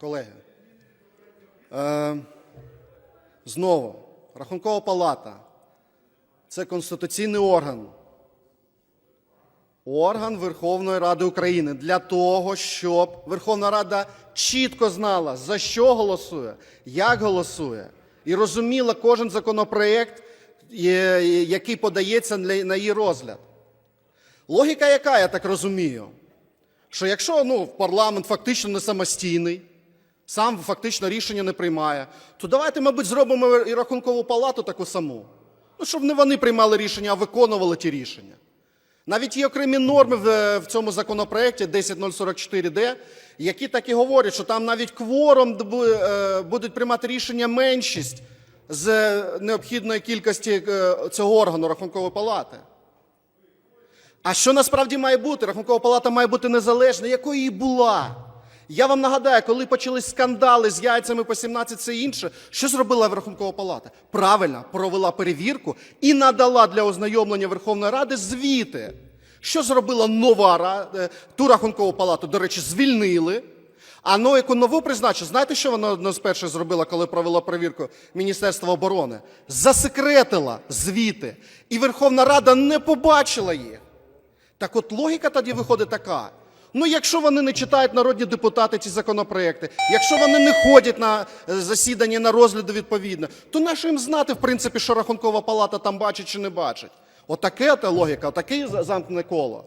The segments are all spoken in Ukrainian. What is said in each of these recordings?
Колеги, е, знову, Рахункова палата це конституційний орган. Орган Верховної Ради України для того, щоб Верховна Рада чітко знала, за що голосує, як голосує, і розуміла кожен законопроєкт, е, який подається на її розгляд. Логіка яка, я так розумію? Що якщо ну, парламент фактично не самостійний, сам фактично рішення не приймає, то давайте, мабуть, зробимо і рахункову палату таку саму. Ну, щоб не вони приймали рішення, а виконували ті рішення. Навіть є окремі норми в, в цьому законопроекті 10044-д, які так і говорять, що там навіть кворум е, будуть приймати рішення меншість з е, необхідної кількості е, цього органу рахункової палати. А що насправді має бути? Рахункова палата має бути незалежна, якою і була. Я вам нагадаю, коли почались скандали з яйцями по 17 все інше, що зробила Рахункова палата? Правильно, провела перевірку і надала для ознайомлення Верховної Ради звіти. Що зробила нова Рада? Ту рахункову палату, до речі, звільнили. А ну, яку нову призначили, знаєте, що вона одно з перших зробила, коли провела перевірку Міністерства оборони? Засекретила звіти. І Верховна Рада не побачила їх. Так от логіка тоді виходить така. Ну, якщо вони не читають народні депутати ці законопроекти, якщо вони не ходять на е, засідання на розгляди відповідно, то нащо їм знати, в принципі, що рахункова палата там бачить чи не бачить? Отаке та логіка, отаке за- замкнене коло.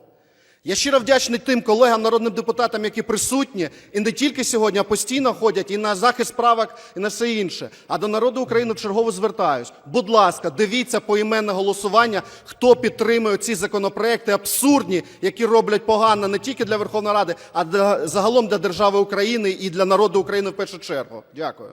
Я щиро вдячний тим колегам, народним депутатам, які присутні, і не тільки сьогодні, а постійно ходять і на захист правок, і на все інше. А до народу України чергово звертаюсь. Будь ласка, дивіться поіменне голосування, хто підтримує ці законопроекти абсурдні, які роблять погано не тільки для Верховної Ради, а для, загалом для держави України і для народу України в першу чергу. Дякую.